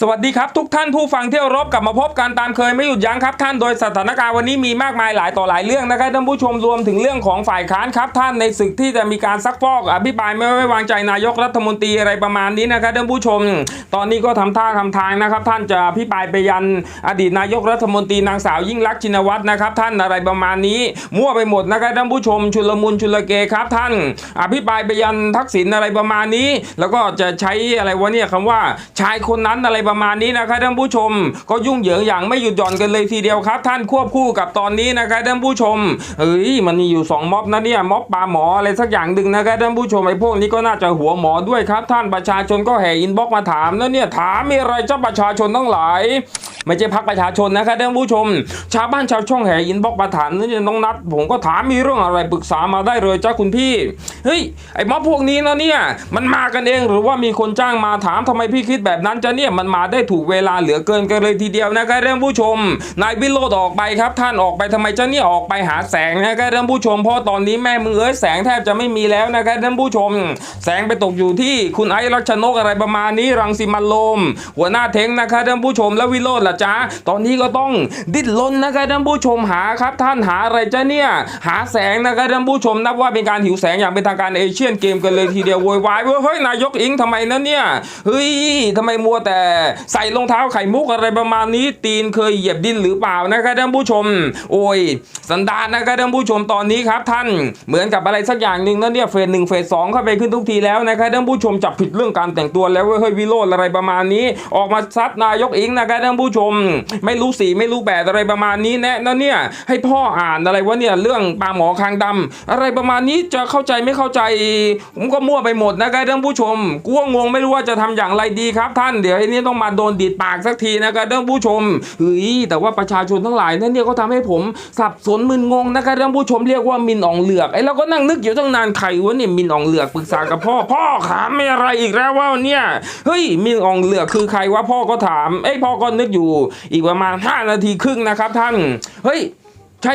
สวัสดีครับทุกท่านผู้ฟังเที่เคารบกลับมาพบกันตามเคยไม่หยุดยั้งครับท่านโดยสถานการณ์วันนี้มีมากมายหลายต่อหลายเรื่องนะครับท่านผู้ชมรวมถึงเรื่องของฝ่ายค้านครับท่านในศึกที่จะมีการซักฟอกอภิปรายไม่ไว้วางใจนายกรัฐมนตรีอะไรประมาณนี้นะครับท่านผู้ชม ตอนนี้ก็ทำท่าทำทางนะครับ ท่านจะอภิปรายไปยันอดีตนายกรัฐมนตรีนางสาวยิ่งลักษณ์ชินวัตรนะครับท่านอะไรประมาณนี้ มั่วไปหมดนะครับท่านผู้ชม ชุลมุนชุลเกครับท่าน อภิปรายไปยันทักษิณอะไรประมาณนี้ แล้วก็จะใช้อะไรวะเนี่ยคำว่าชายคนนั้นอะไรประมาณนี้นะครับท่านผู้ชม ก็ยุ่งเหยิงอย่างไม่หยุดหย่อนกันเลยทีเดียวครับ ท่านควบคู่กับตอนนี้นะครับท่านผู้ชมเฮ้ยมันมีอยู่สองม็อบนะเนี่ยม็อบปลาหมออะไรสักอย่างหนึ่งนะครับท่านผู้ชมไอ้พวกนี้ก็น่าจะหัวหมอด้วยครับ ท่านประชาชนก็แห่อินบ็อกมาถามนะเนี่ยถามมีอะไรเจ้าประชาชนทั้งหลาย ไม่ใช่พักประชาชนนะครับท่านผู้ชม ชาวบ้านชาวช่องแห่อินบ็อกซ์มาถามนี่น้องนัด ผมก็ถามมีเรื่องอะไรปรึกษามาได้เลยจ้าคุณพี่ เฮ้ยไอ้ม็อบพวกนี้นะเนี่ยมันมากันเองหรือว่ามีคนจ้างมาถามทำไมพี่คิดแบบนั้นจะเนี่ยมันมาได้ถูกเวลาเหลือเกินกันเลยทีเดียวนะครับท่านผู้ชม นายวิโรธออกไปครับ ท่านออกไปทำไมเจ้าเนี่ยออกไปหาแสงนะครับท่านผู้ชมเพราะตอนนี้แม่มือเอ้ยแสงแทบจะไม่มีแล้วนะครับท่านผู้ชม แสงไปตกอยู่ที่คุณไอ้รัชนกอะไรประมาณนี้รังสิมันโลม หัวหน้าเทงนะครับท่านผู้ชมแล้ววิโรธล่ะจ๊ะ ตอนนี้ก็ต้องดิ้นรนนะครับท่านผู้ชมหาครับ ท่านหาอะไรจ้ะเนี่ย หาแสงนะครับท่านผู้ชมนับว่าเป็นการหิวแสงอย่างเป็นทางการเอเชียนเกมกันเลยทีเดียวโวยวายว่าเฮ้ยนายกอิงทำไมนะเนี่ยเฮ้ยทำไมมัวแต่ใส่รองเท้าไข่มุกอะไรประมาณนี้ ตีนเคยเหยียบดินหรือเปล่านะครับท่านผู้ชม โอ้ย สันดานนะครับท่านผู้ชมตอนนี้ครับ ท่านเหมือนกับอะไรสักอย่างหนึ่งนะเนี่ยเฟสหนึ่งเฟสสองเข้าไปขึ้นทุกทีแล้วนะครับท่านผู้ชมจับผิดเรื่องการแต่งตัวแล้วเว้ยเฮ้ยวิโรจน์อะไรประมาณนี้ ออกมาซัดนายกอิงนะครับท่านผู้ชมไม่รู้สีไม่รู้แบบอะไรประมาณนี้แนะนะเนี่ยให้พ่ออ่านอะไรวะเนี่ยเรื่องปลาหมอคางดำอะไรประมาณนี้จะเข้าใจไม่เข้าใจ ผมก็มั่วไปหมดนะครับท่านผู้ชมกูว่างงไม่รู้ว่าจะทำอย่างไรดีครับ ท่านเดี๋ยวไอ้นี้ต้องมาโดนดีดปากสักทีนะครับท่านผู้ชมเฮ้ยแต่ว่าประชาชนทั้งหลายนั่นเนี่ยก็ทำให้ผมสับสนมึนงงนะครับท่านผู้ชมเรียกว่ามินอ่องเหลือกไอ้เราก็นั่งนึกอยู่ตั้งนานใครวะเนี่ยมินอ่องเหลือกปรึกษากับพ่อพ่อขามไม่อะไรอีกแล้วว่าเนี่ยเฮ้ยมินอ่องเหลือกคือใครวะพ่อก็ถามเอ้พ่อก็นึกอยู่อีกประมาณ 5 นาทีครึ่งนะครับท่าน เฮ้ย ช่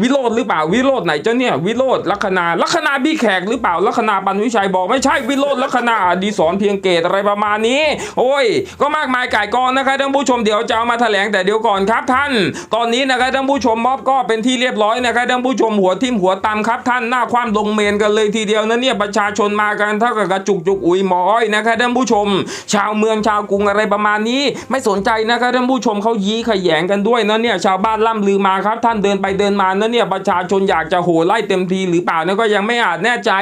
วิโรธหรือเปล่าวิโรธไหนเจ้าเนี่ยวิโรธลัคนาลัคนาบี้แขกหรือเปล่าลัคนาปันวิชัยบอกไม่ใช่วิโรธลัคนาดีสอนเพียงเกตอะไรประมาณนี้ โอ้ย ก็มากมายก่ายกองนะครับท่านผู้ชมเดี๋ยวจะเอามาแถลงแต่เดี๋ยวก่อนครับท่าน ตอนนี้นะครับท่านผู้ชมม็อบก็เป็นที่เรียบร้อยนะครับท่านผู้ชมหัวทิ่มหัวตำครับท่านหน้าความลงเมนกันเลยทีเดียวนะเนี่ยประชาชนมากันเท่ากับกระจุกจุกอุยหมอยนะครับท่านผู้ชม ชาวเมืองชาวกรุงอะไรประมาณนี้ ไม่สนใจนะครับท่านผู้ชมเขายี้ขยงกันด้วยนะเนี่ยชาวบ้านล่ำลือมาครับท่านเดิินไปเดินมานะเนี่ยประชาชนอยากจะโหไล่เต็มทีหรือเปล่าเนี่ยก็ยังไม่อาจแน่ใจ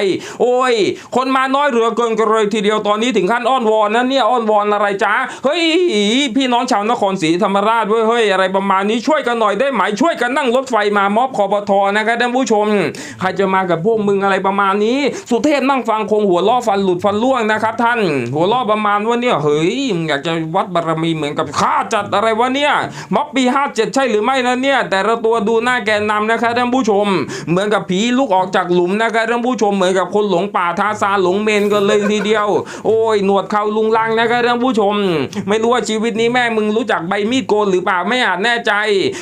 โอ้ย คนมาน้อยเหลือเกินกันเลยทีเดียวตอนนี้ถึงขั้นอ้อนวอนนะเนี่ยอ้อนวอนอะไรจ้าเฮ้ยพี่น้องชาวนครศรีธรรมราชเว้ยเฮ้ยอะไรประมาณนี้ช่วยกันหน่อยได้ไหมช่วยกันนั่งรถไฟมาม็อบคอปทนะครับท่านผู้ชม ใครจะมากับพวกมึงอะไรประมาณนี้ สุเทพนั่งฟังคงหัวล้อฟันหลุดฟันล่วงนะครับ ท่าน หัวล้อประมาณว่าเนี่ยเฮ้ยอยากจะวัดบารมีเหมือนกับข้าจัดอะไรวะเนี่ยม็อบปี57ใช่หรือไม่นะเนี่ย แต่ละตัวดูหน้าแกนนำนะครับท่านผู้ชม เหมือนกับผีลุกออกจากหลุมนะครับท่านผู้ชมเหมือนกับคนหลงป่าทาซานหลงเมนกันเลยทีเดียว โอ้ยหนวดเขาลุงลังนะครับท่านผู้ชม ไม่รู้ว่าชีวิตนี้แม่มึงรู้จักใบมีดโกนหรือเปล่าไม่อาจแน่ใจ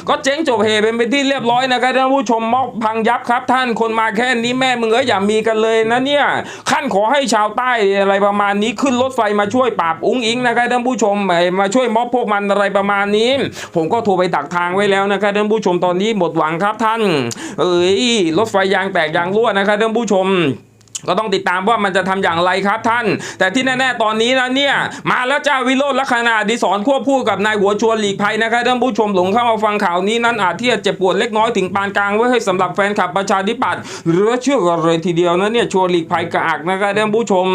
ก็เจ๊งจบเหเป็นไปที่เรียบร้อยนะครับท่านผู้ชมม็อบพังยับครับ ท่านคนมาแค่นี้แม่มึงเอ้ยอย่ามีกันเลยนะเนี่ยขั้นขอให้ชาวใต้อะไรประมาณนี้ขึ้นรถไฟมาช่วยปราบอุ้งอิงนะครับท่านผู้ชมมาช่วยม็อบพวกมันอะไรประมาณนี้ ผมก็โทรไปดักทางไว้แล้วนะครับท่านผู้ชมตอนนี้หมดหวังครับท่าน เอ้ยรถไฟยางแตกยางรั่วนะครับท่านผู้ชม ก็ต้องติดตามว่ามันจะทำอย่างไรครับท่าน แต่ที่แน่ๆตอนนี้นะเนี่ยมาแล้วจ้าวิโรจน์ลักษณะดิศรควบคู่กับนายหัวชวนหลีกภัยนะครับท่านผู้ชมหลงเข้ามาฟังข่าวนี้นั้นอาจที่จะเจ็บปวดเล็กน้อยถึงปานกลางไว้ให้สำหรับแฟนคลับประชาธิปัตย์หลือเชื่อกันเลยทีเดียวนะเนี่ยชวนหลีกภัยกระอักนะครับท่านผู้ชม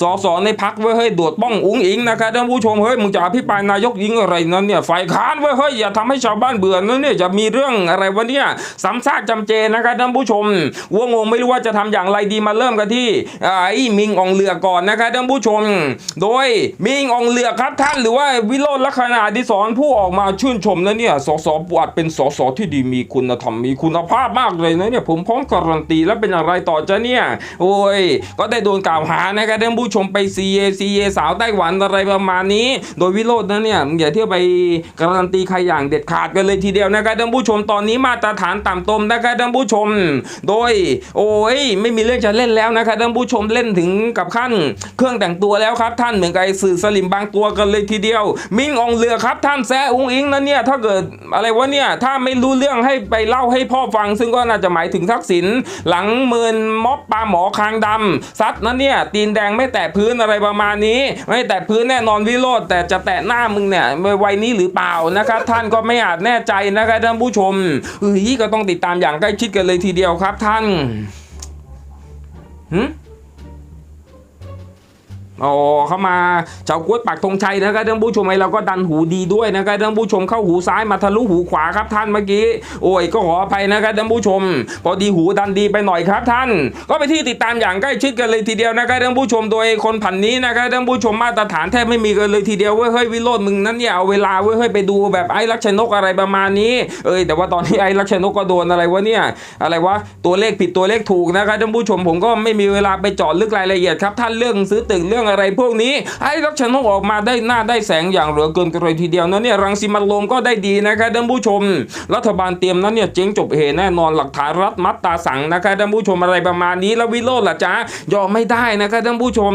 สอสอในพักไว้ให้โดดป้องอุ้งอิงนะครับท่านผู้ชมเฮ้ยมึงจะอภิปรายนายกยิงอะไรนั่นเนี่ยฝ่ายค้านไว้เฮ้ยอย่าทำให้ชาวบ้านเบื่อนะเนี่ยจะมีเรื่องอะไรวะเนี่ยซ้ำซากจำเจนะครับท่านผู้ชมวัวงงไม่รู้ว่าจะทำอย่างไรดีมาเริ่มกันที่อ่ไอ้มิงองเลือก่อนนะครับท่านผู้ชม โดยมิงองเลือครับท่านหรือว่าวิโรจน์ลักษณะดิศรผู้ออกมาชื่นชมนะเนี่ยสสปวดเป็นสสที่ดีมีคุณธรรมมีคุณภาพมากเลยนะเนี่ยผมพร้อมการันตีแล้วเป็นอะไรต่อจะเนี่ยโอ้ยก็ได้โดนกล่าวหานะครับท่านผู้ชมไป CA CA สาวไต้หวันอะไรประมาณนี้ โดยวิโรจน์นะเนี่ยอย่าเที่ยวไปการันตีใครอย่างเด็ดขาดกันเลยทีเดียวนะครับท่านผู้ชมตอนนี้มาตรฐานต่ำตมนะครับท่านผู้ชม โดย โอ้ยไม่มีเรื่องจะเล่นแล้วนะนะครับท่านผู้ชมเล่นถึงกับขั้น เครื่องแต่งตัวแล้วครับท่านเหมือนกับไอสื่อสลิมบางตัวกันเลยทีเดียว มิ่งองเรือครับท่านแซอุ้งอิงนั่นเนี่ยถ้าเกิดอะไรวะเนี่ยถ้าไม่รู้เรื่องให้ไปเล่าให้พ่อฟัง ซึ่งก็น่าจะหมายถึงทักษิณหลังเมินม็อบปลาหมอคางดำซัดนั่นเนี่ยตีนแดงไม่แตะพื้นอะไรประมาณนี้ ไม่แตะพื้นแน่นอนวิโรธแต่จะแตะหน้ามึงเนี่ยวัยนี้หรือเปล่านะครับท่านก็ไม่อาจแน่ใจนะครับท่านผู้ชมเฮ้ยก็ต้องติดตามอย่างใกล้ชิดกันเลยทีเดียวครับท่าน หื อ๋อเข้ามาเจ้ากล้วยปักธงชัยนะครับท่านผู้ชมไอ้เราก็ดันหูดีด้วยนะครับท่านผู้ชมเข้าหูซ้ายมาทะลุหูขวาครับท่านเมื่อกี้ โอ้ยก็ขออภัยนะครับท่านผู้ชม พอดีหูดันดีไปหน่อยครับท่าน ก็ไปที่ติดตามอย่างใกล้ชิดกันเลยทีเดียวนะครับท่านผู้ชมโดยคนผันนี้นะครับท่านผู้ชมมาตรฐานแทบไม่มีกันเลยทีเดียวเว้ยเฮ้ยวิโรจน์มึงนั้นเนี่ยเอาเวลาเว้ยเฮ้ยไปดูแบบไอ้ลักษณกอะไรประมาณนี้ เอ้ยแต่ว่าตอนนี้ไอ้ลักษณกก็โดนอะไรวะเนี่ยอะไรวะตัวเลขผิดตัวเลขถูกนะครับท่านผู้ชมผมก็ไม่มีเวลาไปเจาะลึกรายละเอียดครับท่านเรื่องซื้อตึกเรื่องอะไรพวกนี้ไอ้รักชนกออกมาได้หน้าได้แสงอย่างเหลือเกินกันเลยทีเดียวนะเนี่ยรังสีมันโลมก็ได้ดีนะครับท่านผู้ชม รัฐบาลเตรียมนั้นเนี่ยเจ๊งจบเหแน่นอนหลักฐานรัดมัดตาสั่งนะครับท่านผู้ชมอะไรประมาณนี้แล้ววิโรจน์ล่ะจ๊ะยอมไม่ได้นะครับท่านผู้ชม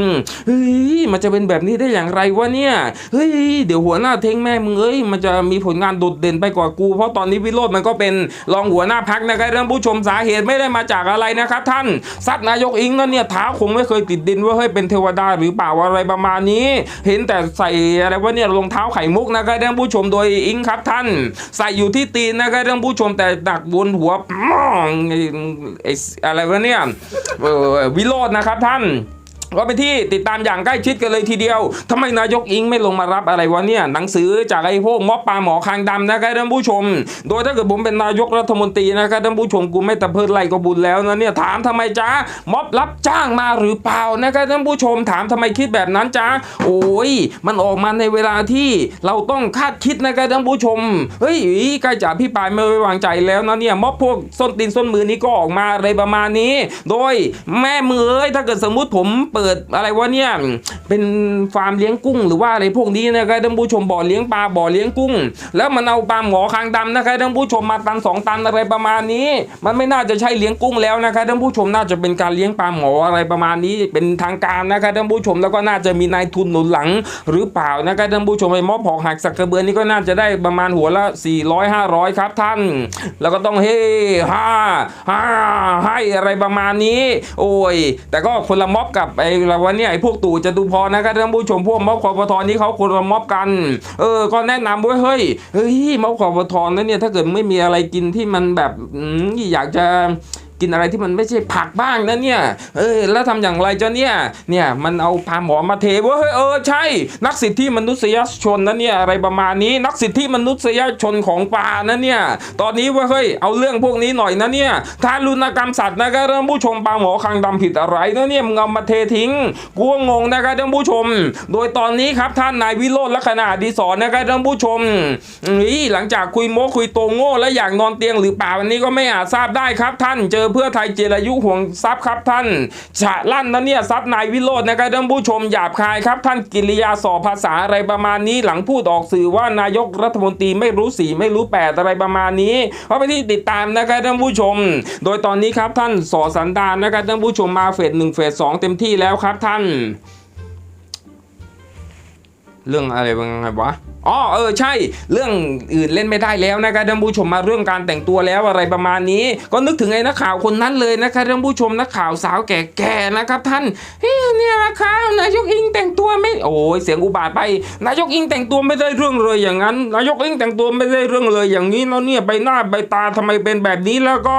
เฮ้ยมันจะเป็นแบบนี้ได้อย่างไรวะเนี่ยเฮ้ยเดี๋ยวหัวหน้าเท้งแม่มึงเอ้ยมันจะมีผลงานโดดเด่นไปกว่ากู เพราะตอนนี้วิโรจน์มันก็เป็นรองหัวหน้าพักนะครับท่านผู้ชมสาเหตุไม่ได้มาจากอะไรนะครับท่านซัดนายกอิงนั่นเนี่ยเท้าคงไม่เคยติดดินว่าเฮ้ยเป็นเทวดาหรือเปล่าว่าอะไรประมาณนี้ เห็นแต่ใส่อะไรวะเนี่ยรองเท้าไข่มุกนะครับท่านผู้ชมโดยอิงครับท่าน ใส่อยู่ที่ตีนนะครับท่านผู้ชมแต่ดักบนหัวไอ้ไอ้อะไรวะเนี่ยวิโรจน์นะครับท่าน ก็ไปที่ติดตามอย่างใกล้ชิดกันเลยทีเดียวทำไมนายกอิงไม่ลงมารับอะไรวะเนี่ย หนังสือจากไอ้พวกม็อบปลาหมอคางดำนะครับท่านผู้ชม โดยถ้าเกิดผมเป็นนายกรัฐมนตรีนะครับท่านผู้ชมกูไม่ตะเพิดไล่ก็บุญแล้วนะเนี่ยถามทำไมจ้าม็อบรับจ้างมาหรือเปล่านะครับท่านผู้ชมถามทำไมคิดแบบนั้นจ้าโอ้ยมันออกมาในเวลาที่เราต้องคาดคิดนะครับท่านผู้ชมเฮ้ยใกล้จะพี่ปายไม่ไว้วางใจแล้วนะเนี่ยม็อบพวกส้นตีนส้นมือนี้ก็ออกมาอะไรประมาณนี้ โดยแม่มือเอ้ยถ้าเกิดสมมุติผมเปิดอะไรวะเนี่ยเป็นฟาร์มเลี้ยงกุ้ง หรือว่าอะไรพวกนี้นะครับท่านผู้ชมบ่อเลี้ยงปลาบ่อเลี้ยงกุ้ง แล้วมันเอาปลาหมอคางดำนะครับท่านผู้ชมมาตันสองตันอะไรประมาณนี้ มันไม่น่าจะใช่เลี้ยงกุ้งแล้วนะครับท่านผู้ชมน่าจะเป็นการเลี้ยงปลาหมออะไรประมาณนี้เป็นทางการนะครับท่านผู้ชมแล้วก็น่าจะมีนายทุนหนุนหลังหรือเปล่านะครับท่านผู้ชมไอ้มอบหอกหักสักกระเบือนี่ก็น่าจะได้ประมาณหัวละ 400 500 ครับท่าน แล้วก็ต้องเฮ้ฮ่าฮ่าให้อะไรประมาณนี้ โอ้ย แต่ก็คนละม็อบกับไอละวันเนี่ยไอ้พวกตู่จตุพรนะครับท่านผู้ชมพวกม็อบคอปทนี่เขาคนละม็อบกัน เออ ก็แนะนำไว้เฮ้ยเฮ้ยม็อบคอปทนั้นเนี่ยถ้าเกิดไม่มีอะไรกินที่มันแบบอยากจะ กินอะไรที่มันไม่ใช่ผักบ้างนะเนี่ย เออแล้วทำอย่างไรจะเนี่ย เนี่ยมันเอาพาหมอมาเทว่าเฮ้ยเออใช่ นักสิทธิมนุษยชนนะเนี่ยอะไรประมาณนี้นักสิทธิมนุษยชนของปลานะเนี่ย ตอนนี้ว่าเฮ้ยเอาเรื่องพวกนี้หน่อยนะเนี่ยทารุณกรรมสัตว์นะครับท่านผู้ชมปลาหมอคางดำผิดอะไรนะเนี่ยมึงเอามาเททิ้งกูก็งงนะครับท่านผู้ชม โดยตอนนี้ครับท่านนายวิโรจน์ลักษณะดีสอนนะครับท่านผู้ชมนี่หลังจากคุยโม้คุยโตโง่และอยากนอนเตียงหรือเปล่าวันนี้ก็ไม่อาจทราบได้ครับท่านเจอเพื่อไทยเจรายุห่วงทรัพย์ครับท่านฉะลั่นนะเนี่ยทรัพย์นายวิโรจน์นะครับท่านผู้ชมหยาบคายครับ ท่านกิริยาสอภาษาอะไรประมาณนี้หลังพูดออกสื่อว่านายกรัฐมนตรีไม่รู้สีไม่รู้แปดอะไรประมาณนี้เพราะไปที่ติดตามนะครับท่านผู้ชม โดยตอนนี้ครับท่านสอสันดานนะครับท่านผู้ชมมาเฟสหนึ่งเฟสสองเต็มที่แล้วครับท่าน เรื่องอะไรบ้างไงวะ อ๋อเออใช่ เรื่องอื่นเล่นไม่ได้แล้วนะครับท่านผู้ชมมาเรื่องการแต่งตัวแล้วอะไรประมาณนี้ ก็นึกถึงไอ้นักข่าวคนนั้นเลยนะครับท่านผู้ชมนักข่าวสาวแก่ๆนะครับท่านเฮ้ยเนี่ยนะครับนายกอิงแต่งตัวไม่โอ้ยเสียงอุบาทไป นายกอิงแต่งตัวไม่ได้เรื่องเลยอย่างนั้น นายกอิงแต่งตัวไม่ได้เรื่องเลยอย่างนี้แล้วเนี่ยใบหน้าใบตาทำไมเป็นแบบนี้แล้วก็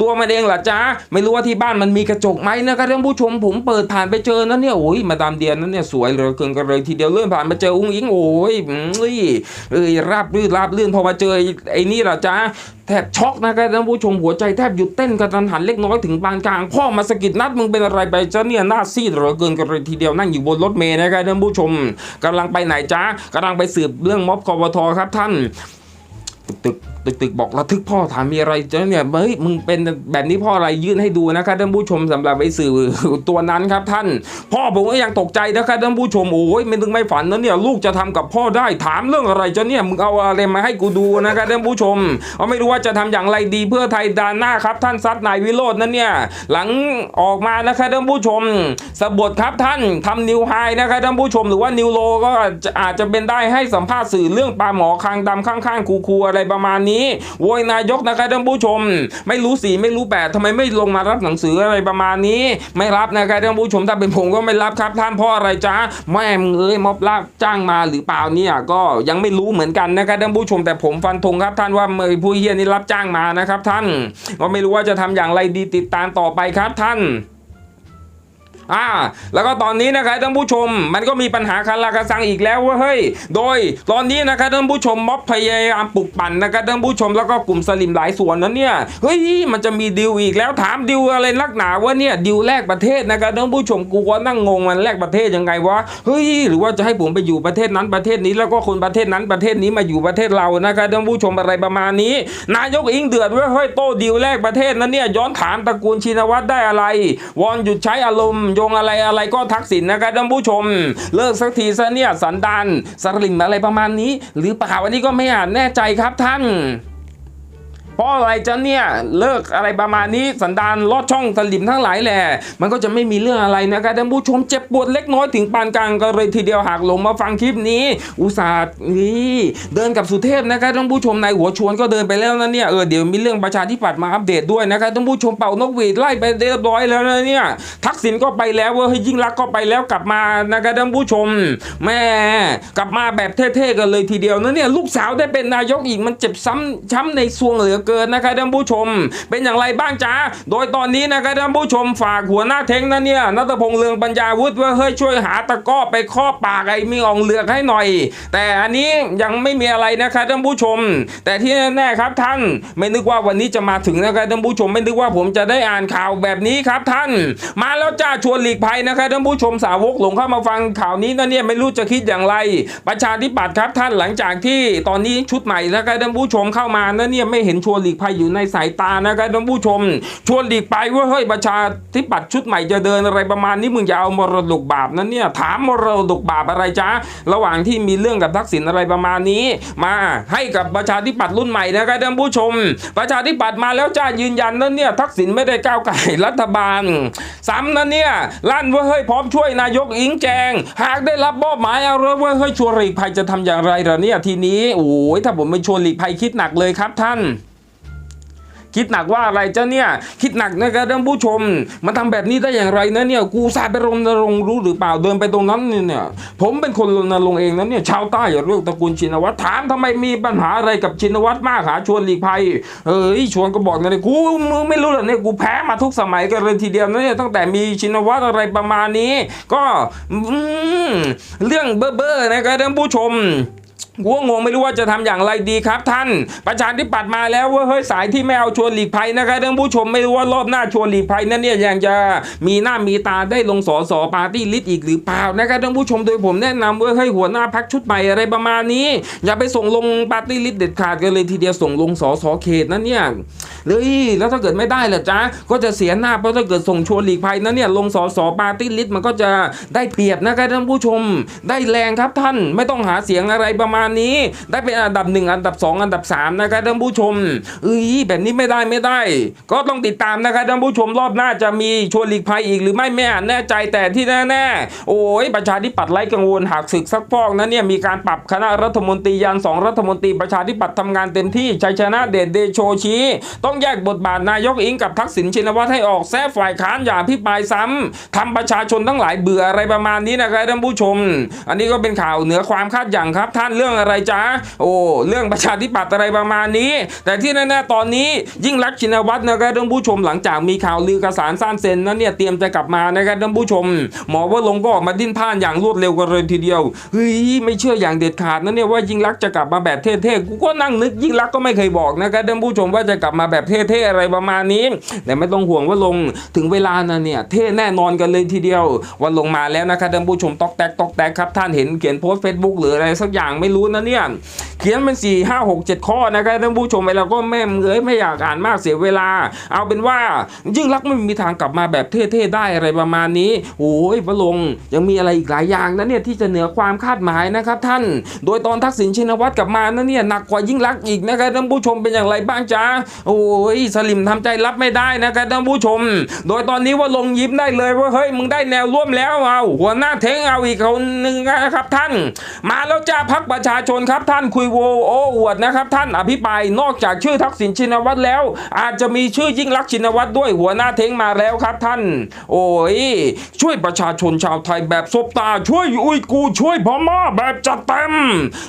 ตัวมันเองล่ะจ๊ะไม่รู้ว่าที่บ้านมันมีกระจกไหมนะครับท่านผู้ชมผมเปิดผ่านไปเจอนะเนี่ยโอ้ยมาดามเดียนนั้นเนี่ยสวยเหลยเกินกันเลยทีเดียวเลื่อนผ่านมาเจออุ้งอิงโอ้ยอืมเอ้ยเอ้ยราบรื่นราบลื่นพอมาเจอไอ้นี่ล่ะจ้าแทบช็อกนะครับท่านผู้ชมหัวใจแทบหยุดเต้นกระทันหันเล็กน้อยถึงปานกลาง พ่อมาสกิดนัดมึงเป็นอะไรไปจ้าเนี่ยหน้าซีดเหลือเกินกันเลยทีเดียวนั่งอยู่บนรถเมล์นะครับท่านผู้ชมกำลังไปไหนจ้ากำลังไปสืบเรื่องม็อบกบทครับท่านตึก ตึกตึกๆบอกระทึกพ่อถามมีอะไรจะเนี่ยเฮ้ยมึงเป็นแบบนี้พ่ออะไรยื่นให้ดูนะครับท่านผู้ชมสำหรับไอ้สื่อตัวนั้นครับท่าน พ่อผมก็ยังตกใจนะครับท่านผู้ชมโอ้ยไม่นึกไม่ฝันนะเนี่ยลูกจะทำกับพ่อได้ถามเรื่องอะไรจะเนี่ยมึงเอาอะไรมาให้กูดูนะครับท่านผู้ชมเอาไม่รู้ว่าจะทำอย่างไรดีเพื่อไทยดานหน้าครับท่านซัดนายวิโรจน์นั้นเนี่ยหลังออกมานะครับท่านผู้ชม สบทครับท่านทำนิวไฮนะครับท่านผู้ชมหรือว่านิวโลก็อาจจะเป็นได้ให้สัมภาษณ์สื่อเรื่องปลาหมอคางดำข้างๆคูๆอะไรประมาณนี้โวยนายกนะครับท่านผู้ชม ไม่รู้สีไม่รู้แปดทำไมไม่ลงมารับหนังสืออะไรประมาณนี้ ไม่รับนะครับท่านผู้ชมถ้าเป็นผมก็ไม่รับครับท่านเพราะอะไรจ๊ะแม่มึงเอ้ยม็อบลากจ้างมาหรือเปล่าเนี่ยก็ยังไม่รู้เหมือนกันนะครับท่านผู้ชมแต่ผมฟันธงครับท่านว่าเมยผู้เฮียนี่รับจ้างมานะครับท่านก็ไม่รู้ว่าจะทำอย่างไรดีติดตามต่อไปครับท่าน อ่าแล้วก็ตอนนี้นะครับท่านผู้ชม มันก็มีปัญหาคาราคาซังอีกแล้วว่าเฮ้ยโดยตอนนี้นะครับท่านผู้ชมม็อบพยายามปลุกปั่นนะครับท่านผู้ชมแล้วก็กลุ่มสลิมหลายส่วนนั้นเนี่ยเฮ้ยมันจะมีดิวอีกแล้วถามดิวอะไรนักหนาว่าเนี่ยดิวแลกประเทศนะครับท่านผู้ชมกูก็นั่งงงมันแลกประเทศยังไงวะเฮ้ยหรือว่าจะให้ผมไปอยู่ประเทศนั้นประเทศนี้ แล้วก็คนประเทศนั้นประเทศนี้มาอยู่ประเทศเรานะครับท่านผู้ชมอะไรประมาณนี้ นายกอิงเดือดว่าเฮ้ยโต้ดิวแลกประเทศนั้นเนี่ยย้อนถามตระกูลชินวัตรได้อะไร วอนหยุดใช้อารมณ์ยงอะไรอะไรก็ทักษิณนะครับท่านผู้ชม เลิกสักทีซะเนี่ยสันดานสลิมอะไรประมาณนี้ หรือเปล่าอันนี้ก็ไม่อาจแน่ใจครับท่าน เพราะอะไรจะเนี่ยเลิกอะไรประมาณนี้สันดานลอดช่องสลิมทั้งหลายแหละมันก็จะไม่มีเรื่องอะไรนะครับท่านผู้ชมเจ็บปวดเล็กน้อยถึงปานกลางก็เลยทีเดียวหากลงมาฟังคลิปนี้ อุตส่าห์นี่เดินกับสุเทพนะครับท่านผู้ชมในหัวชวนก็เดินไปแล้วนะเนี่ยเออเดี๋ยวมีเรื่องประชาธิปัตย์มาอัปเดตด้วยนะครับท่านผู้ชมเป่านกหวีดไล่ไปเรียบร้อยแล้วนะเนี่ยทักษิณก็ไปแล้วเว้ยยิ่งรักก็ไปแล้วกลับมานะครับท่านผู้ชมแม่กลับมาแบบเท่ๆกันเลยทีเดียวนะเนี่ยลูกสาวได้เป็นนายกอีกมันเจ็บซ้ำช้ำในซวงเหลือเกินนะครับท่านผู้ชม เป็นอย่างไรบ้างจ๊ะโดยตอนนี้นะครับท่านผู้ชมฝากหัวหน้าเทงนะเนี่ยนัทพงษ์เลืองปัญญาวุฒิว่าเฮ้ยช่วยหาตะก้อไปครอบปากไอ้มีองเหลือกให้หน่อย แต่อันนี้ยังไม่มีอะไรนะครับท่านผู้ชม แต่ที่แน่ๆครับท่าน ไม่นึกว่าวันนี้จะมาถึงนะครับท่านผู้ชมไม่นึกว่าผมจะได้อ่านข่าวแบบนี้ครับท่าน มาแล้วจ้าชวนหลีกภัยนะครับท่านผู้ชมสาวกหลงเข้ามาฟังข่าวนี้นะเนี่ยไม่รู้จะคิดอย่างไร ประชาธิปัตย์ครับท่านหลังจากที่ตอนนี้ชุดใหม่นะครับท่านผู้ชมเข้ามานะเนี่ยไม่เห็นชวนหลีกภัยอยู่ในสายตานะครับท่านผู้ชม ชวนหลีกไปว่าเฮ้ยประชาธิปัตย์ชุดใหม่จะเดินอะไรประมาณนี้มึงจะเอามรดกบาปนั้นเนี่ยถามมรดกบาปอะไรจ้าระหว่างที่มีเรื่องกับทักษิณอะไรประมาณนี้ มาให้กับประชาธิปัตย์รุ่นใหม่นะครับท่านผู้ชม ประชาธิปัตย์มาแล้วจ้ายืนยันนั้นเนี่ยทักษิณไม่ได้ก้าวไก่รัฐบาลซ้ำนะเนี่ยลั่นว่าเฮ้ยพร้อมช่วยนายกอิงแจง หากได้รับมอบหมายเอาแล้วว่าเฮ้ยชวนหลีกภัยจะทำอย่างไรล่ะเนี่ยทีนี้โอ้ยถ้าผมไม่ชวนหลีกภัยคิดหนักเลยครับท่าน คิดหนักว่าอะไรเจ้าเนี่ยคิดหนักนะครับท่านผู้ชม มันทำแบบนี้ได้อย่างไรนะเนี่ยกูสาไปรณรงค์รู้หรือเปล่าเดินไปตรงนั้นเนี่ยผมเป็นคนรณรงค์เองนะเนี่ยชาวใต้อย่าเรียกตระกูลชินวัตรถามทำไมมีปัญหาอะไรกับชินวัตรมากหาชวนหลีกภัยเอ้ยชวนก็บอกนะเนี่ยกูมึงไม่รู้เหรอเนี่ยกูแพ้มาทุกสมัยกันเลยทีเดียวนะเนี่ยตั้งแต่มีชินวัตรอะไรประมาณนี้ ก็อืเรื่องเบ้อๆนะครับท่านผู้ชม กูก็งงไม่รู้ว่าจะทำอย่างไรดีครับท่าน ประชาธิปัตย์มาแล้วว่าเฮ้ยสายที่ไม่เอาชวนหลีกภัยนะครับท่านผู้ชมไม่รู้ว่ารอบหน้าชวนหลีกภัยนั้นเนี่ยยังจะมีหน้ามีตาได้ลงสอสอปาร์ตี้ลิสต์อีกหรือเปล่านะครับท่านผู้ชมโดยผมแนะนำว่าเฮ้ยหัวหน้าพักชุดใหม่อะไรประมาณนี้ อย่าไปส่งลงปาร์ตี้ลิสต์เด็ดขาดกันเลยทีเดียวส่งลงสอสอเขตนั่นเนี่ยเลยแล้วถ้าเกิดไม่ได้ล่ะจ๊ะก็จะเสียหน้าเพราะถ้าเกิดส่งชวนหลีกภัยนั้นเนี่ยลงสอสอปาร์ตี้ลิสต์มันก็จะได้เปรียบนะครับท่านผู้ชม ได้แรงครับท่านไม่ต้องหาเสียงอะไรประมาณนี้ได้เป็นอันดับหนึ่งอันดับสองอันดับสามนะครับท่านผู้ชมเอ้ยแบบนี้ไม่ได้ไม่ได้ ก็ต้องติดตามนะครับท่านผู้ชมรอบหน้าจะมีชวนหลีกภัยอีกหรือไม่ไม่แน่ใจแต่ที่แน่ๆโอ้ยประชาธิปัตย์ไร้กังวลหากศึกซักฟอกนั้นเนี่ยมีการปรับคณะรัฐมนตรียันสองรัฐมนตรีประชาธิปัตย์ทำงานเต็มที่ชัยชนะเดชเดโชชีต้องแยกบทบาทนายกอิงกับทักษิณชินวัตรให้ออกแท้ฝ่ายค้านอย่าพิปรายซ้ำทำประชาชนทั้งหลายเบื่ออะไรประมาณนี้นะครับท่านผู้ชม อันนี้ก็เป็นข่าวเหนือความคาดหวังครับท่านเรื่องอะไรจ๊ะโอ้เรื่องประชาธิปัตย์อะไรประมาณนี้ แต่ที่แน่ๆตอนนี้ยิ่งรักชินวัตรนะครับท่านผู้ชมหลังจากมีข่าวลือกระสานซ่านเซนนั้นเนี่ยเตรียมจะกลับมานะครับท่านผู้ชม หมอว่าลงก็ออกมาดิ้นพ่านอย่างรวดเร็วกันเลยทีเดียวเฮ้ยไม่เชื่ออย่างเด็ดขาดนะเนี่ยว่ายิ่งรักจะกลับมาแบบเท่ๆกูก็นั่งนึกยิ่งรักก็ไม่เคยบอกนะครับท่านผู้ชมว่าจะกลับมาแบบเท่ๆอะไรประมาณนี้ แต่ไม่ต้องห่วงว่าลงถึงเวลานะเนี่ยเท่แน่นอนกันเลยทีเดียววันลงมาแล้วนะครับท่านผู้ชมตอกแตกตอกแตกครับท่านเห็นเขียนโพสต์เฟซบุ๊กหรืออะไรสักอย่างไม่รู้นะเนี่ย เขียนเป็น4 5 6 7 ข้อนะครับท่านผู้ชมไปแล้วก็แม่มเอ้ยไม่อยากอ่านมากเสียเวลา เอาเป็นว่ายิ่งรักไม่มีทางกลับมาแบบเท่ๆได้อะไรประมาณนี้ โอ้ยพระลงยังมีอะไรอีกหลายอย่างนะเนี่ยที่จะเหนือความคาดหมายนะครับท่าน โดยตอนทักษิณชินวัตรกลับมานะเนี่ยหนักกว่ายิ่งรักอีกนะครับท่านผู้ชมเป็นอย่างไรบ้างจ๊ะโอ้ยสลิมทำใจรับไม่ได้นะครับท่านผู้ชม โดยตอนนี้ว่าลงยิ้มได้เลยว่าเฮ้ยมึงได้แนวร่วมแล้วเอาหัวหน้าเทงเอาอีกคนหนึ่งนะครับท่าน มาแล้วจ้าพักประชาชนครับท่านคุยโวโอ้อวดนะครับท่านอภิปรายนอกจากชื่อทักษิณชินวัตรแล้ว อาจจะมีชื่อยิ่งรักษณ์ชินวัตรด้วยหัวหน้าเท้งมาแล้วครับท่าน โอ้ยช่วยประชาชนชาวไทยแบบซบตาช่วยอุยกูช่วยพม่าแบบจัดเต็ม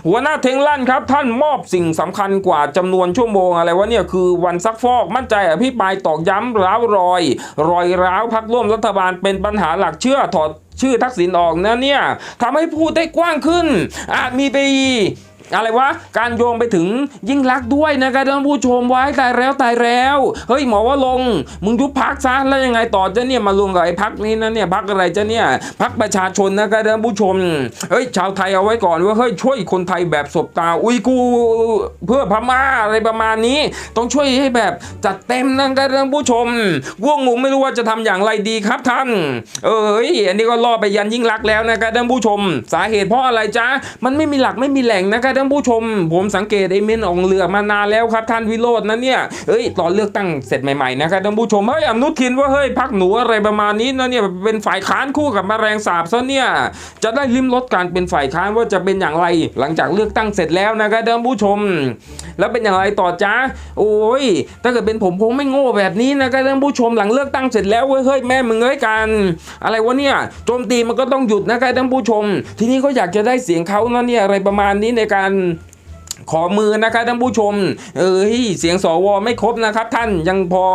หัวหน้าเท้งลั่นครับ ท่านมอบสิ่งสำคัญกว่าจำนวนชั่วโมงอะไรวะเนี่ยคือวันซักฟอกมั่นใจอภิปรายตอกย้ำร้าวรอย รอยร้าวพักร่วมรัฐบาลเป็นปัญหาหลักเชื่อถอด ชื่อทักษิณออกนะเนี่ยทำให้พูดได้กว้างขึ้น อาจมีไป อะไรวะการโยงไปถึงยิ่งรักด้วยนะครับท่านผู้ชมไว้ตายแล้วตายแล้วเฮ้ยหมอว่าลงมึงยุบพักซะแล้วยังไงต่อจะเนี่ยมารวมกับไอ้พักนี้นะเนี่ยพักอะไรจะเนี่ยพักประชาชนนะครับท่านผู้ชมเฮ้ยชาวไทยเอาไว้ก่อนว่าเฮ้ยช่วยคนไทยแบบสบตาอุ้ยกูเพื่อพม่าอะไรประมาณนี้ ต้องช่วยให้แบบจัดเต็มนะครับท่านผู้ชมว่วงงงไม่รู้ว่าจะทำอย่างไรดีครับท่านเอ้ยอันนี้ก็ล่อไปยันยิ่งรักแล้วนะครับท่านผู้ชม สาเหตุเพราะอะไรจ๊ะมันไม่มีหลักไม่มีแหล่งนะครับท่านผู้ชม ผมสังเกตไอ้เมนอองเรือมานานแล้วครับท่านวิโรจน์นะเนี่ยเอ้ยตอนเลือกตั้งเสร็จใหม่ๆนะครับท่านผู้ชมเฮ้ยอนุทินว่าเฮ้ยพักหนูอะไรประมาณนี้นะเนี่ยเป็นฝ่ายค้านคู่กับมแมลงสาบซะเนี่ยจะได้ลิ้มรสการเป็นฝ่ายค้านว่าจะเป็นอย่างไร หลังจากเลือกตั้งเสร็จแล้วนะครับท่านผู้ชม แล้วเป็นอย่างไรต่อจ้าโอ้ยถ้าเกิดเป็นผมคงไม่โง่แบบนี้นะครับท่านผู้ชมหลังเลือกตั้งเสร็จแล้วเว้ยเฮ้ยแม่มึงเอ้ยกันอะไรวะเนี่ยโจมตีมันก็ต้องหยุดนะครับท่านผู้ชม ทีนี้ก็อยากจะได้เสียงเขานะเนี่ยอะไรประมาณนี้ในการ I'm. ขอมือนะครับท่านผู้ชม เอ้ยเสียงสวไม่ครบนะครับท่านยังพอ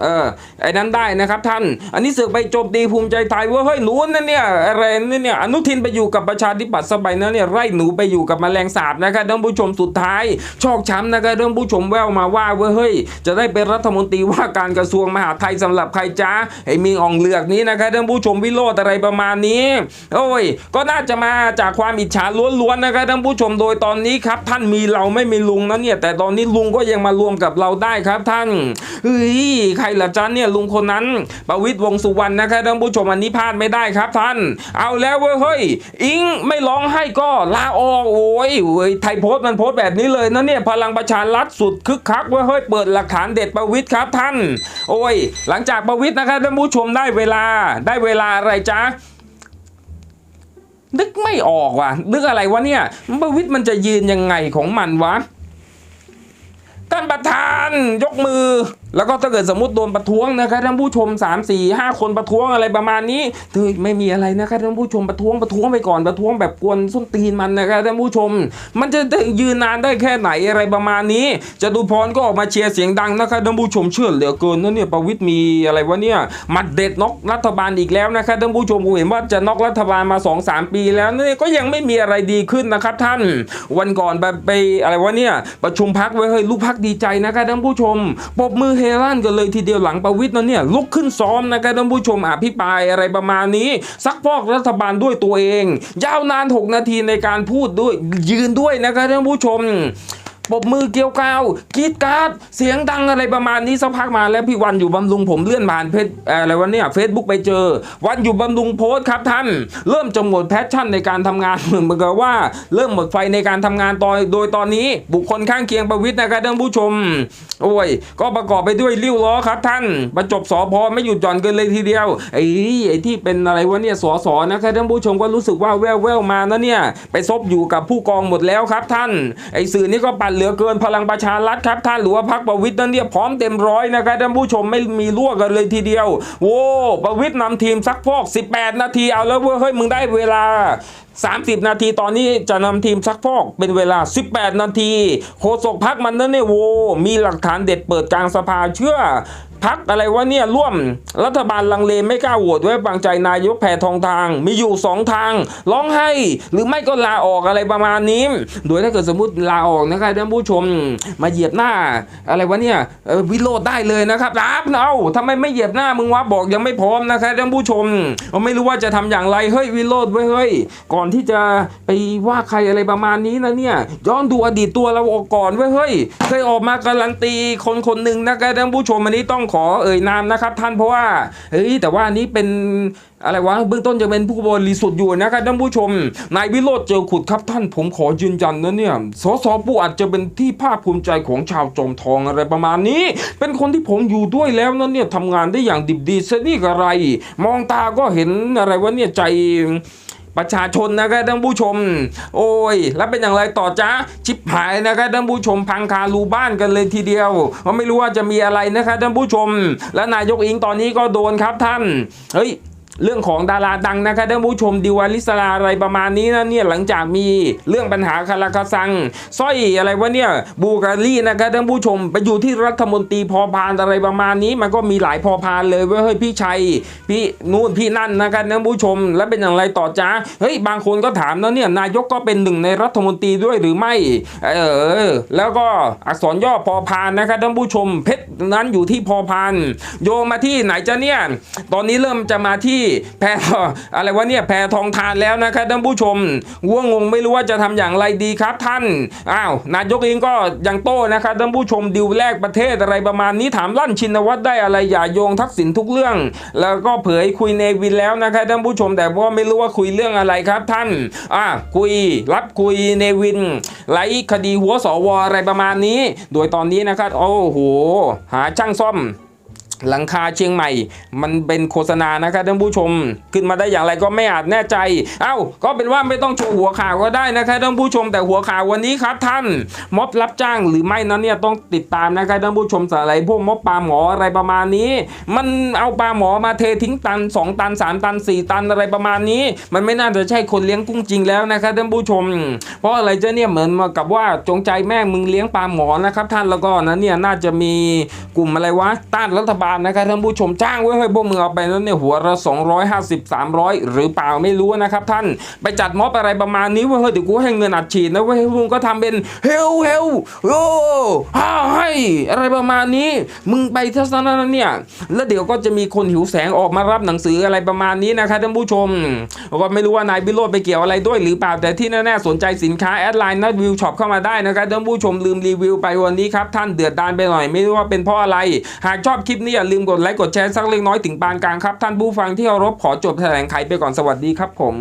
เออไอ้นั้นได้นะครับท่าน อันนี้เสือกไปโจมตีภูมิใจไทยว่าเฮ้ยหนูนั่นเนี่ยอะไรนั่นเนี่ยอนุทินไปอยู่กับประชาธิปัตย์สบายนะเนี่ยไล่หนูไปอยู่กับแมลงสาบนะครับท่านผู้ชมสุดท้าย ชอกช้ำนะครับท่านผู้ชมแววมาว่าเว้ยเฮ้ย จะได้เป็นรัฐมนตรีว่าการกระทรวงมหาดไทยสำหรับใครจ้าไอ้มีอ่องเหลือกนี้นะครับท่านผู้ชมวิโรธอะไรประมาณนี้ โอ้ย ก็น่าจะมาจากความอิจฉาล้วนๆนะครับท่านผู้ชมโดยตอนนี้ครับท่านมีเราไม่มีลุงนะเนี่ย แต่ตอนนี้ลุงก็ยังมารวมกับเราได้ครับท่านเฮ้ยใครละจ๊ะเนี่ยลุงคนนั้น ประวิตรวงสุวรรณนะครับท่านผู้ชมอันนี้พลาดไม่ได้ครับท่าน เอาแล้วเว้ยเฮ้ยอิงไม่ร้องให้ก็ลาออกโอ้ยเว้ยไทยโพสต์มันโพสต์แบบนี้เลยนะเนี่ยพลังประชารัฐสุดคึกคักเว้ยเฮ้ยเปิดหลักฐานเด็ดประวิตรครับท่าน โอ้ย หลังจากประวิตรนะครับท่านผู้ชมได้เวลาได้เวลาอะไรจ๊ะ นึกไม่ออกว่ะนึกอะไรวะเนี่ยประวิทย์มันจะยืนยังไงของมันวะท่านประธานยกมือแล้วก็ถ้าเกิดสมมติโดนประท้วงนะครับท่านผู้ชม 3 4 5 คนประท้วงอะไรประมาณนี้เฮ้ยไม่มีอะไรนะครับท่านผู้ชมประท้วงประท้วงไปก่อนประท้วงแบบกวนส้นตีนมันนะครับท่านผู้ชม มันจะยืนนานได้แค่ไหนอะไรประมาณนี้จตุพรก็ออกมาเชียร์เสียงดังนะครับท่านผู้ชมเชื่อเหลือเกินนะเนี่ยประวิตรมีอะไรวะเนี่ยมัดเด็ดนกรัฐบาลอีกแล้วนะครับท่านผู้ชมผมเห็นว่าจะนกรัฐบาลมา 2-3 ปีแล้วเนี่ยก็ยังไม่มีอะไรดีขึ้นนะครับท่านวันก่อนไปไปอะไรวะเนี่ยประชุมพักไว้เฮ้ยลูกพักดีใจนะครับท่านผู้ชมปรบมือเฮลันกันเลยทีเดียวหลังประวิตรนะเนี่ยลุกขึ้นซ้อมนะครับท่านผู้ชมอภิปรายอะไรประมาณนี้ ซักฟอกรัฐบาลด้วยตัวเอง ยาวนาน 6 นาทีในการพูดด้วยยืนด้วยนะครับท่านผู้ชม ปบมือเกลียวกาวกีดกราดเสียงดังอะไรประมาณนี้สักพักมาแล้วพี่วันอยู่บำรุงผมเลื่อนผ่านเพจอะไรวะเนี่ยเฟซบุ๊กไปเจอ วันอยู่บำรุงโพสต์ครับท่าน เริ่มจะหมดแพชชั่นในการทำงานเหมือนกับว่า เริ่มหมดไฟในการทำงานตอนโดยตอนนี้บุคคลข้างเคียงประวิทย์นะครับท่านผู้ชม โอ้ย ก็ประกอบไปด้วยริ้วล้อครับท่านประจบสอพอไม่หยุดหย่อนกันเลยทีเดียวไอ้ไอ้ที่เป็นอะไรวะเนี่ยสอสอนะครับท่านผู้ชมก็รู้สึกว่าแววแววมานะเนี่ยไปซบอยู่กับผู้กองหมดแล้วครับท่าน ไอ้สื่อนี่ก็ปั่นเหลือเกินพลังประชารัฐครับท่านหรือว่าพรรคประวิทย์นั่นเนี่ยพร้อมเต็มร้อยนะครับท่านผู้ชมไม่มีรั่วกันเลยทีเดียว โว้ประวิทย์นำทีมซักพอก 18 นาทีเอาแล้วเว้ยเฮ้ยมึงได้เวลา 30 นาทีตอนนี้จะนำทีมซักฟอกเป็นเวลา 18 นาทีโฆษกพักมันนั่นเนี่ยโว มีหลักฐานเด็ดเปิดกลางสภาเชื่อพักอะไรวะเนี่ยร่วมรัฐบาลลังเลไม่กล้าโหวตไว้วางใจนายกแพทองทาง มีอยู่สองทาง ร้องให้หรือไม่ก็ลาออกอะไรประมาณนี้ โดยถ้าเกิดสมมติลาออกนะครับท่านผู้ชมมาเหยียบหน้า อะไรวะเนี่ยวิโรดได้เลยนะครับรับเอาทำไมไม่เหยียบหน้ามึงวะบอกยังไม่พร้อมนะครับท่านผู้ชมไม่รู้ว่าจะทำอย่างไรเฮ้ยวิโรดเว้เฮ้ยก่อนที่จะไปว่าใครอะไรประมาณนี้นะเนี่ย ย้อนดูอดีตตัวเราออกก่อนเว้ยเฮ้ยเคยออกมาการันตีคนคนหนึ่งนะครับท่านผู้ชมอันนี้ต้องขอเอ่ยนามนะครับ ท่านเพราะว่าเฮ้ยแต่ว่านี้เป็นอะไรวะเบื้องต้นจะเป็นผู้บริสุทธิ์อยู่นะครับท่านผู้ชมนายวิโรจน์เจอขุดครับท่านผมขอยืนยันนะเนี่ยสสปูอาจจะเป็นที่ภาคภูมิใจของชาวจอมทองอะไรประมาณนี้ เป็นคนที่ผมอยู่ด้วยแล้วนะเนี่ยทำงานได้อย่างดิบดีซะนี่กอะไร มองตาก็เห็นอะไรวะเนี่ยใจ ประชาชนนะครับท่านผู้ชม โอ้ย แล้วเป็นอย่างไรต่อจ้าชิบหายนะครับท่านผู้ชมพังคารูบ้านกันเลยทีเดียวเพราะไม่รู้ว่าจะมีอะไรนะครับท่านผู้ชม และนายกอิงตอนนี้ก็โดนครับท่าน เฮ้ย เรื่องของดาราดังนะครับท่านผู้ชมดิวาลิสลาอะไรประมาณนี้นะเนี่ยหลังจากมีเรื่องปัญหาคาราคาซังสร้อยอะไรวะเนี่ยบูการีนะครับท่านผู้ชมไปอยู่ที่รัฐมนตรีพอพานอะไรประมาณนี้ มันก็มีหลายพอพานเลยเว้ยเฮ้ยพี่ชัยพี่นู่นพี่นั่นนะครับท่านผู้ชม แล้วเป็นอย่างไรต่อจ้าเฮ้ยบางคนก็ถามนะเนี่ยนายกก็เป็นหนึ่งในรัฐมนตรีด้วยหรือไม่เออแล้วก็อักษรย่อพอพานนะครับท่านผู้ชมเพชรนั้นอยู่ที่พอพานโยงมาที่ไหนจะเนี่ยตอนนี้เริ่มจะมาที่แพรอะไรวะเนี่ยแพรทองทานแล้วนะครับท่านผู้ชมวัวงงไม่รู้ว่าจะทำอย่างไรดีครับท่านอ้าวนายกเองก็ยังโต้นะครับท่านผู้ชมดิวแรกประเทศอะไรประมาณนี้ถามลั่นชินวัตรได้อะไรอย่าโยงทักษิณทุกเรื่อง แล้วก็เผยคุยเนวินแล้วนะครับท่านผู้ชมแต่ว่าไม่รู้ว่าคุยเรื่องอะไรครับท่านอ่าคุยรับคุยเนวินไล่คดีหัวสวอะไรประมาณนี้ โดยตอนนี้นะครับโอ้โหหาช่างซ่อม หลังคาเชียงใหม่ มันเป็นโฆษณานะครับท่านผู้ชม ขึ้นมาได้อย่างไรก็ไม่อาจแน่ใจ เอ้า ก็เป็นว่าไม่ต้องโชว์หัวข่าวก็ได้นะครับท่านผู้ชมแต่หัวข่าววันนี้ครับท่านม็อบรับจ้างหรือไม่นั้นเนี่ยต้องติดตามนะครับท่านผู้ชมสอะไรพวกม็อบปลาหมออะไรประมาณนี้ มันเอาปลาหมอมาเททิ้งตัน 2 ตัน 3 ตัน 4 ตันอะไรประมาณนี้ มันไม่น่าจะใช่คนเลี้ยงกุ้งจริงแล้วนะครับท่านผู้ชม เพราะอะไรเจะเนี่ยเหมือนมากับว่าจงใจแม่มึงเลี้ยงปลาหมอนะครับท่านแล้วก็นั้นเนี่ยน่าจะมีกลุ่มอะไรวะต้านรัฐบาลนะครับท่านผู้ชมจ้างไว้ให้พวกมึงเอาไปแล้วเนี่ยหัวละ250 300 หรือเปล่าไม่รู้นะครับท่านไปจัดม็อบอะไรประมาณนี้เว้ยเฮ้ยเดี๋ยวกูให้เงินอัดฉีดนะเว้ยมึงก็ทำเป็นเฮลเฮลโอ้ฮ่าให้อะไรประมาณนี้มึงไปทัศนะนั้นเนี่ยแล้วเดี๋ยวก็จะมีคนหิวแสงออกมารับหนังสืออะไรประมาณนี้นะครับท่านผู้ชมก็ไม่รู้ว่านายบิโรดไปเกี่ยวอะไรด้วยหรือเปล่าแต่ที่แน่ๆสนใจสินค้าแอดไลน์นัดวิวช็อปเข้ามาได้นะครับท่านผู้ชมลืมรีวิวไปวันนี้ครับท่านเดือดดานไปหน่อยไม่รู้ว่าเป็นเพราะอะไร หากชอบคลิปนี้อย่าลืมกดไลค์กดแชร์สักเล็กน้อยถึงปานกลางครับ ท่านผู้ฟังที่เคารพขอจบแถลงไขไปก่อนสวัสดีครับผม